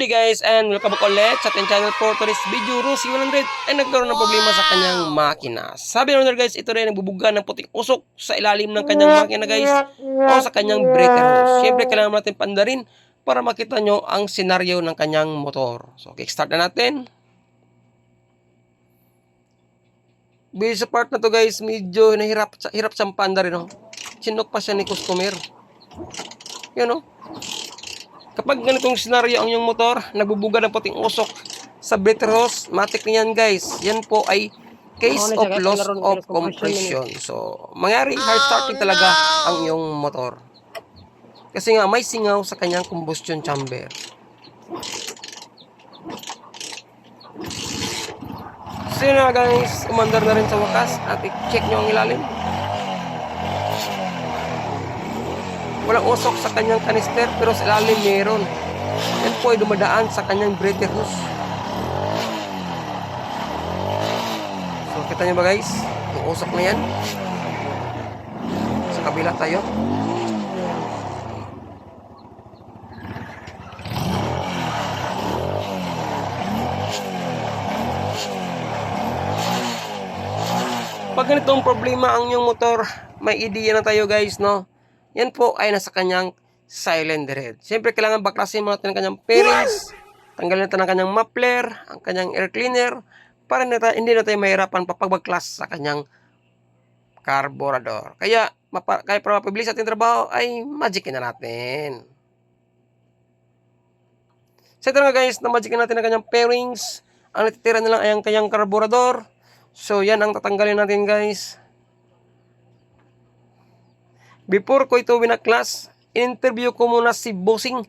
Day guys and welcome back ulit sa ating channel for today's video. Rusi 100 ay nagkaroon ng problema sa kanyang makina. Sabi ng guys, ito rin nagbubuga ng puting usok sa ilalim ng kanyang makina guys o sa kanyang breaker. Siyempre kailangan natin pandarin para makita nyo ang senaryo ng kanyang motor. So kickstart na natin. Busy sa part na to guys, medyo nahirap hirap siyang pandarin. Oh. Sinok pa siya ni customer. Yun oh. Kapag ganitong senaryo ang iyong motor, nagbubuga ng puting usok sa breather hose, matik na yan guys. Yan po ay case of loss of compression. So, mangyari hard starting talaga ang iyong motor. Kasi nga may singaw sa kanyang combustion chamber. So yun na guys, umandar na rin sa wakas at i-check nyo ang ilalim. Walang usok sa kanyang kanister pero sa ilalim meron. Yan po ay dumadaan sa kanyang breather hose. So kita nyo ba guys? Yung usok na yan. Sa kabila tayo. Pag ganitong problema ang yung motor, may idea na tayo guys, no? Yan po ay nasa kanyang cylinder head. Siyempre, kailangan baklasin mo natin ang kanyang pairings, tanggalin natin ang kanyang muffler, ang kanyang air cleaner, para na tayo, hindi na tayo mahirapan papagbaklas sa kanyang carburetor. Kaya, mapa, kaya para mapabilis ating trabaho, ay magicin na natin. So ito nga guys, na magicin natin ang kanyang pairings. Ang natitira na lang ay ang kanyang carburetor. So yan ang tatanggalin natin guys. Before ko ito winaklas, in-interview ko muna si Bossing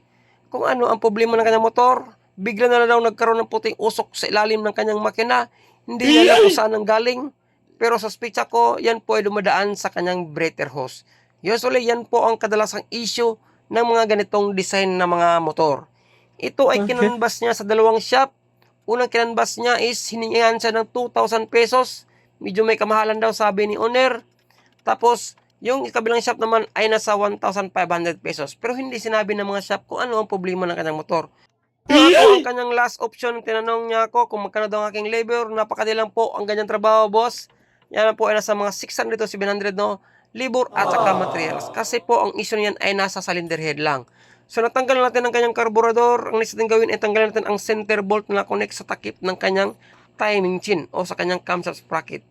kung ano ang problema ng kanyang motor. Bigla na lang daw nagkaroon ng puting usok sa ilalim ng kanyang makina. Hindi niya alam kung saan ang galing. Pero sa speech ko, yan po ay dumadaan sa kanyang breather hose. Usually, yan po ang kadalasang issue ng mga ganitong design na mga motor. Ito ay Okay. kinanbas niya sa dalawang shop. Unang kinanbas niya is hiningihan siya ng 2,000 pesos. Medyo may kamahalan daw sabi ni owner. Tapos, yung kabilang shop naman ay nasa 1,500 pesos. Pero hindi sinabi ng mga shop kung ano ang problema ng kanyang motor. Ako, ang kanyang last option, tinanong niya ako kung magkano daw ang aking labor. Napakadi lang po ang ganyang trabaho, boss. Yan po ay nasa mga 600 to 700 no, libor at saka materials. Kasi po ang issue niyan ay nasa cylinder head lang. So natanggal na natin ang kanyang carburetor. Ang next natin gawin ay tanggalin natin ang center bolt na connect sa takip ng kanyang timing chain o sa kanyang camshaft sprocket.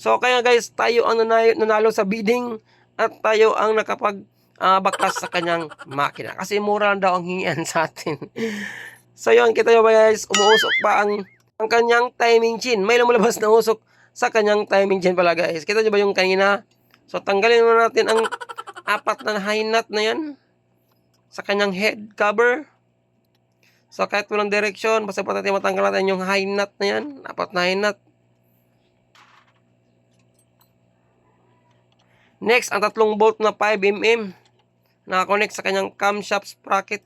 So kaya guys, tayo ang nanalo, sa bidding at tayo ang nakapag ah, baklas sa kanyang makina. Kasi mura lang daw ang hingian sa atin. so yun, kita nyo ba guys, umuusok pa ang, ang kanyang timing chain. May lumabas na usok sa kanyang timing chain pala guys. Kita nyo ba yung kanina? So tanggalin muna natin ang apat na high nut na yan sa kanyang head cover. So kahit walang direction, basta pa natin matanggal natin yung high nut na yan. Apat na high nut. Next, ang tatlong bolt na 5mm. Nakakonect sa kanyang camshaft sprocket.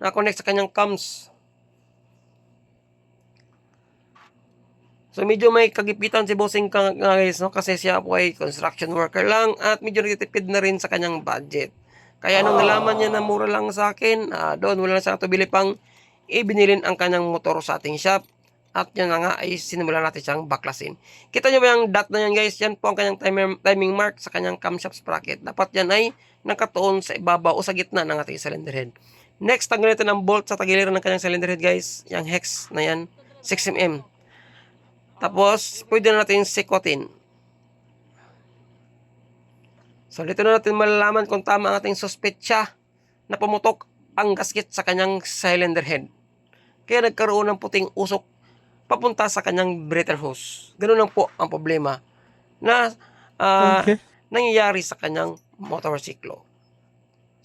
Nakakonect sa kanyang cams. So medyo may kagipitan si Bossing ka guys no kasi siya po ay construction worker lang at medyo nagtitipid na rin sa kanyang budget. Kaya nung nalaman niya na mura lang sa akin, ah, doon wala na siya natubili pang ibinilin ang kanyang motor sa ating shop. At yan na nga ay sinimulan natin siyang baklasin. Kita niyo ba yung dot na yan guys? Yan po ang kanyang timer, timing mark sa kanyang camshaft sprocket. Dapat yan ay nakatuon sa ibabaw o sa gitna ng ating cylinder head. Next, tanggalin natin ang bolt sa tagiliran ng kanyang cylinder head guys. Yung hex na yan, 6mm. Tapos, pwede na natin sikotin. So, dito na natin malalaman kung tama ang ating suspetsya na pumutok ang gasket sa kanyang cylinder head. Kaya nagkaroon ng puting usok papunta sa kanyang breather hose. Ganun lang po ang problema na ah, Okay. nangyayari sa kanyang motorsiklo.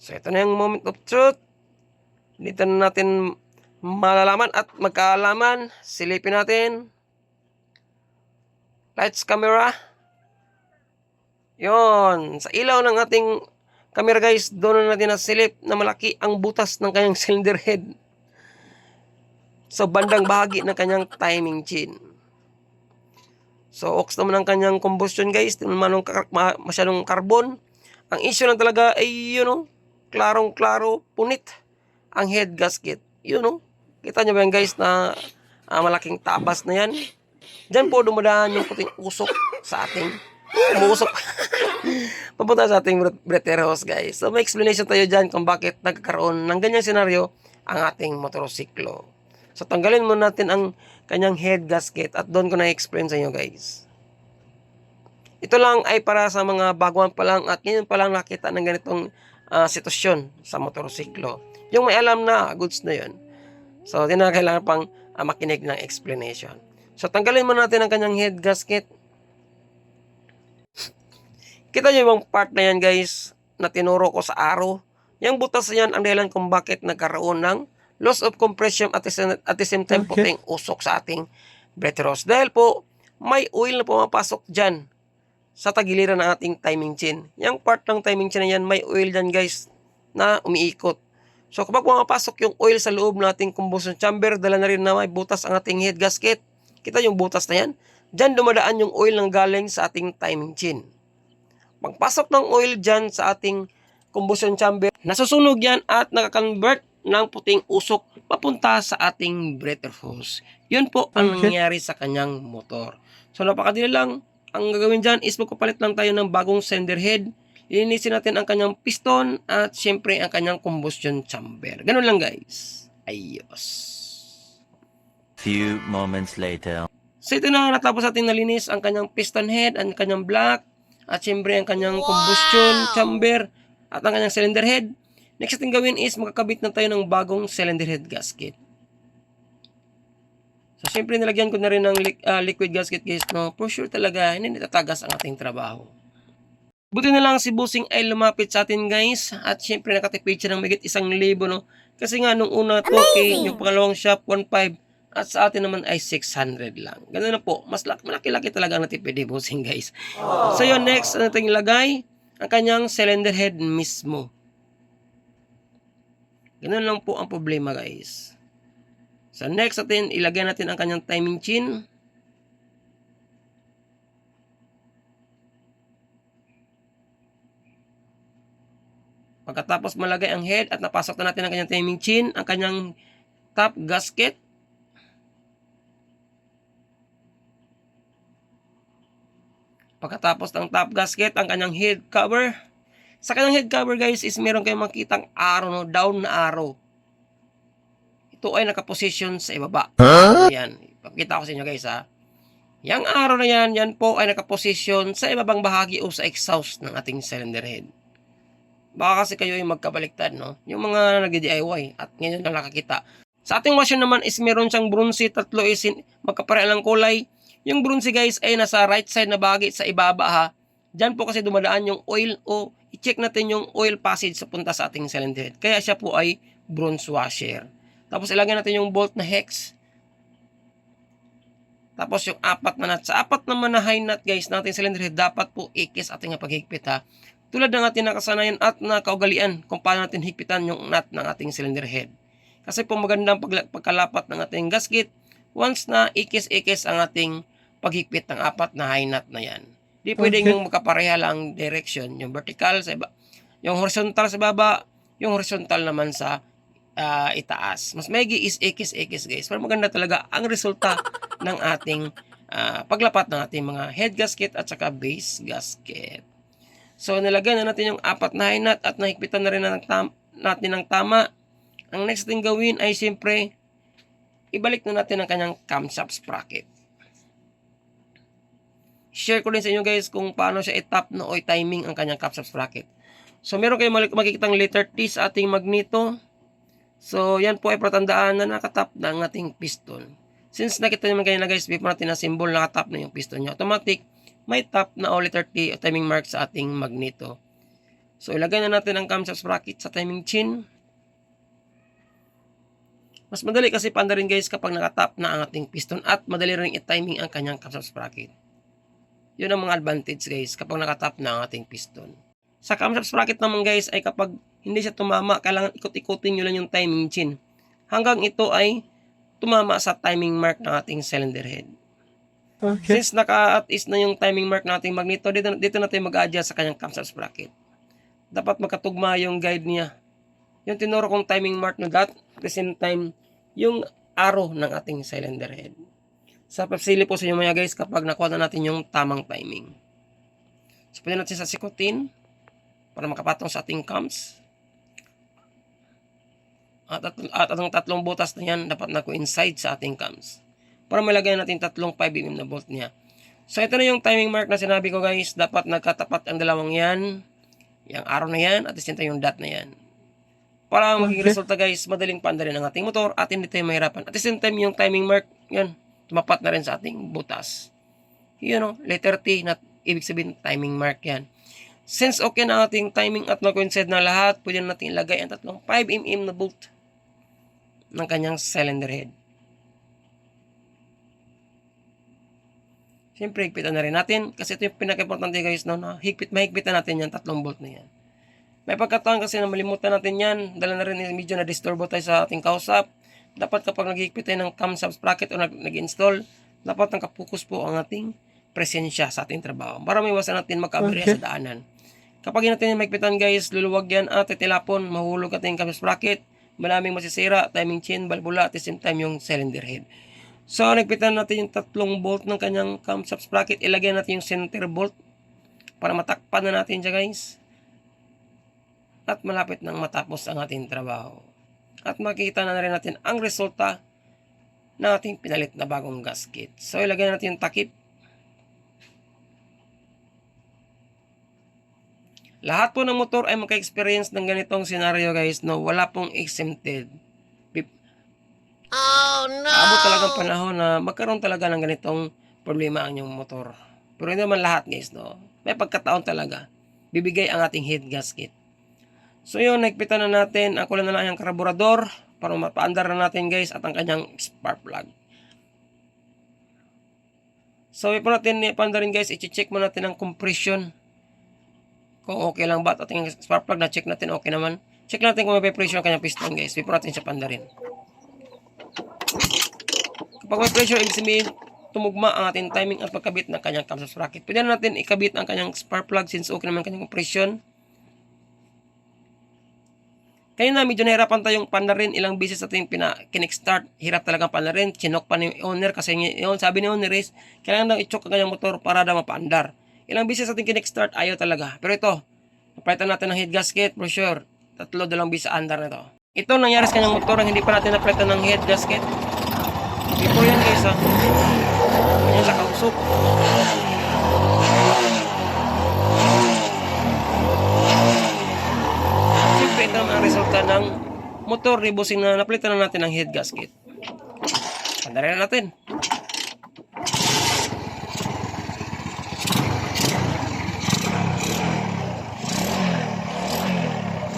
So, ito na yung moment of truth. Dito na natin malalaman at magkaalaman. Silipin natin. Lights, camera. Yon, sa ilaw ng ating camera guys, doon na natin nasilip na malaki ang butas ng kanyang cylinder head. Sa bandang bahagi ng kanyang timing chain. So, ox naman ang kanyang combustion guys. Di naman masyadong carbon. Ang issue lang talaga ay, you know, klarong-klaro, punit ang head gasket. You know, Kita nyo ba yan guys na ah, malaking tabas na yan? Diyan po dumadaan yung puting usok sa ating umuusok. Papunta sa ating bre- breather hose guys. So may explanation tayo dyan kung bakit nagkakaroon ng ganyang senaryo ang ating motorsiklo. So tanggalin mo natin ang kanyang head gasket at doon ko na-explain sa inyo guys. Ito lang ay para sa mga baguhan pa lang at ngayon pa lang nakita ng ganitong ah, sitwasyon sa motorsiklo. Yung may alam na, goods na yun. So, di na kailangan pang ah, makinig ng explanation. So, tanggalin mo natin ang kanyang head gasket. Kita niyo yung part na yan guys, na tinuro ko sa arrow. Yung butas na yan ang dahilan kung bakit nagkaroon ng loss of compression at the same, at the same time Okay. puting usok sa ating breather hose. Dahil po, may oil na pumapasok dyan sa tagiliran ng ating timing chain. Yung part ng timing chain na yan, may oil dyan guys na umiikot. So kapag pumapasok yung oil sa loob ng ating combustion chamber, dala na rin na may butas ang ating head gasket. Kita yung butas na yan? Dyan dumadaan yung oil ng galing sa ating timing chain. Pagpasok ng oil dyan sa ating combustion chamber, nasusunog yan at nakakonvert ng puting usok papunta sa ating breather hose. Yun po ang Okay. nangyayari sa kanyang motor. So napakadali lang. Ang gagawin dyan is magpapalit lang tayo ng bagong sender head. Linisin natin ang kanyang piston at syempre ang kanyang combustion chamber. Ganun lang guys. Ayos. Few moments later. So ito na natapos natin nalinis ang kanyang piston head, ang kanyang block, at syempre ang kanyang combustion chamber, at ang kanyang cylinder head. Next natin gawin is magkakabit na tayo ng bagong cylinder head gasket. So syempre nilagyan ko na rin ng li- ah, liquid gasket guys, no? For sure talaga, hindi natatagas ang ating trabaho. Buti na lang si Busing ay lumapit sa atin guys, at syempre nakatipid siya ng magit isang libo, no? Kasi nga nung una 2K, yung pangalawang shop 1.5, at sa atin naman ay 600 lang. Ganun na po. Mas lak- malaki-laki talaga ang natipid ni Bossing guys. So yun, next ano natin ilagay? Ang kanyang cylinder head mismo. Ganun lang po ang problema guys. So next natin, ilagay natin ang kanyang timing chain. Pagkatapos malagay ang head at napasok na natin ang kanyang timing chain, ang kanyang top gasket, Pagkatapos ng top gasket, ang kanyang head cover. Sa kanyang head cover guys is meron kayong makitang arrow, no? down na arrow. Ito ay nakaposition sa ibaba. Yan. Ipapakita ko sa inyo guys ha. Yang arrow na yan, yan po ay nakaposition sa ibabang bahagi o sa exhaust ng ating cylinder head. Baka kasi kayo ay magkabaliktad, no? Yung mga nag-DIY at ngayon na nakakita. Sa ating washer naman is meron siyang bronze, tatlo is in- magkapareha ng kulay. Yung bronze guys ay nasa right side na bahagi sa ibaba ha. Diyan po kasi dumadaan yung oil o i-check natin yung oil passage sa punta sa ating cylinder head. Kaya siya po ay bronze washer. Tapos ilagay natin yung bolt na hex. Tapos yung apat na nut. Sa apat naman na high nut guys natin cylinder head dapat po ikis ating paghigpit ha. Tulad ng ating nakasanayan at nakaugalian kung paano natin higpitan yung nut ng ating cylinder head. Kasi po magandang pagla- pagkalapat ng ating gasket once na ikis-ikis ang ating paghigpit ng apat na high nut na yan. Di pwedeng Okay. yung magkapareha lang ang direction. Yung vertical sa iba, yung horizontal sa baba, yung horizontal naman sa ah, itaas. Mas maigi is ikis-ikis guys. Pero maganda talaga ang resulta ng ating ah, paglapat ng ating mga head gasket at saka base gasket. So nilagyan na natin yung apat na high nut at nahigpitan na rin na ng tam- natin ng tama. Ang next thing gawin ay siyempre ibalik na natin ang kanyang camshaft sprocket. Share ko din sa inyo guys kung paano siya i-tap no o i-timing ang kanyang camshaft sprocket. So meron kayong makikitang letter T sa ating magneto. So yan po ay patandaan na nakatap na ang ating piston. Since nakita naman kayo na guys, before natin na symbol nakatap na yung piston niya. Automatic, may tap na o letter T o timing mark sa ating magneto. So ilagay na natin ang camshaft sprocket sa timing chain. Mas madali kasi panda rin guys kapag nakatap na ang ating piston at madali rin i-timing ang kanyang camshaft sprocket. Yun ang mga advantage guys kapag nakatap na ang ating piston. Sa camshaft sprocket naman guys ay kapag hindi siya tumama, kailangan ikot-ikutin nyo lang yung timing chain. Hanggang ito ay tumama sa timing mark ng ating cylinder head. Okay. Since naka-at-is na yung timing mark ng ating magneto, dito, dito natin mag-adjust sa kanyang camshaft sprocket. Dapat magkatugma yung guide niya. Yung tinuro kong timing mark na that, at the same time, yung arrow ng ating cylinder head. Sa papsili po sa inyo mga guys kapag nakuha na natin yung tamang timing. So, pwede natin sa sikutin para makapatong sa ating cams. At, at, at ang tatlong butas na yan dapat na inside sa ating cams. Para malagay natin tatlong 5mm na bolt niya. So ito na yung timing mark na sinabi ko guys. Dapat nagkatapat ang dalawang yan. Yung arrow na yan at time yung dot na yan. Para ang magiging Okay. resulta guys, madaling paanda rin ang ating motor at hindi tayo mahirapan. At the same time yung timing mark, yan, tumapat na rin sa ating butas. Yun o, letter T na ibig sabihin timing mark yan. Since okay na ating timing at na-coincide na lahat, pwede na natin ilagay ang tatlong 5mm na bolt ng kanyang cylinder head. Siyempre, higpitan na rin natin kasi ito yung pinaka-importante guys no, na higpit, mahigpit na natin yan, tatlong bolt na yan. May pagkataon kasi na malimutan natin yan, dala na rin medyo na disturbo tayo sa ating kausap. Dapat kapag nag-higpit tayo ng cam subs bracket o nag- nag-install, dapat nakapokus po ang ating presensya sa ating trabaho para may iwasan natin magkaberya Okay. sa daanan. Kapag natin mahigpitan guys, luluwag yan at titilapon, mahulog ating cam subs bracket, maraming masisira, timing chain, balbula, at the same time yung cylinder head. So, nagpitan natin yung tatlong bolt ng kanyang cam subs bracket. Ilagay natin yung center bolt para matakpan na natin siya guys. At malapit nang matapos ang ating trabaho. At makikita na rin natin ang resulta ng ating pinalit na bagong gasket. So, ilagay natin yung takip. Lahat po ng motor ay maka-experience ng ganitong scenario guys. No, wala pong exempted. Aabot talagang panahon na magkaroon talaga ng ganitong problema ang inyong motor. Pero hindi naman lahat guys, no? May pagkataon talaga. Bibigay ang ating head gasket. So yun, nagpitan na natin. Ang kulang na lang yung karburador para mapaandar na natin guys at ang kanyang spark plug. So before natin ipaandarin guys, i-check mo natin ang compression. Kung okay lang ba at ating spark plug na check natin okay naman. Check natin kung may pressure ang kanyang piston guys before natin siya pandarin. Kapag may pressure, ibig sabihin, tumugma ang ating timing at pagkabit ng kanyang cam sprocket. Pwede na natin ikabit ang kanyang spark plug since okay naman kanyang compression. Kaya na, medyo nahirapan tayong pandarin ilang beses ating pina start Hirap talagang pandarin. Chinok pa ni owner kasi yun, sabi ni owner is, kailangan daw i-choke ang motor para daw mapaandar. Ilang beses ating start ayaw talaga. Pero ito, napalitan natin ng head gasket, for sure. Tatlo dalawang beses andar na to. Ito nangyari sa kanyang motor, hindi pa natin napalitan ng head gasket. Before yan guys ha. Yan sa kausok. Siyempre ito ang resulta ng motor rebusing na napalitan na natin ng head gasket. Pandarin na natin.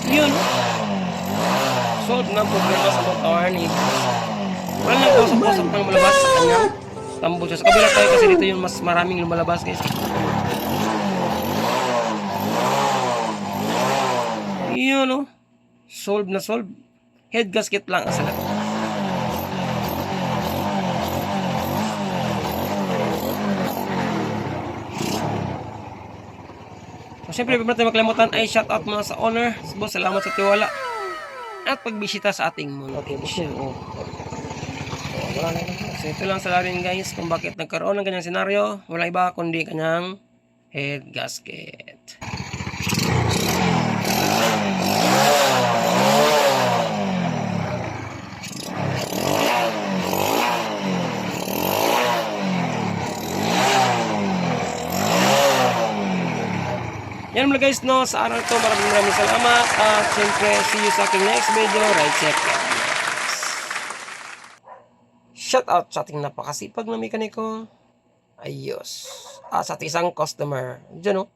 Yun. Solve ang problema sa motor ni wala nang usap-usap pang lumalabas sa kanyang tambol siya. Sa kabila tayo kasi dito yung mas maraming lumalabas guys. Yun oh. Solve na solve. Head gasket lang ang salat. So, syempre, huwag natin makalimutan ay shout out muna sa owner. Boss, salamat sa tiwala. At pagbisita sa ating. Wala na lang. So ito lang sa rin guys kung bakit nagkaroon ng ganyang senaryo. Wala iba kundi kanyang head gasket. Yan mga guys no, sa araw to maraming maraming salamat at siyempre see you sa aking next video. Right check. Shout out sa ating napakasipag na mekaniko. Ayos. Ah, sa ating isang customer. Diyan oh.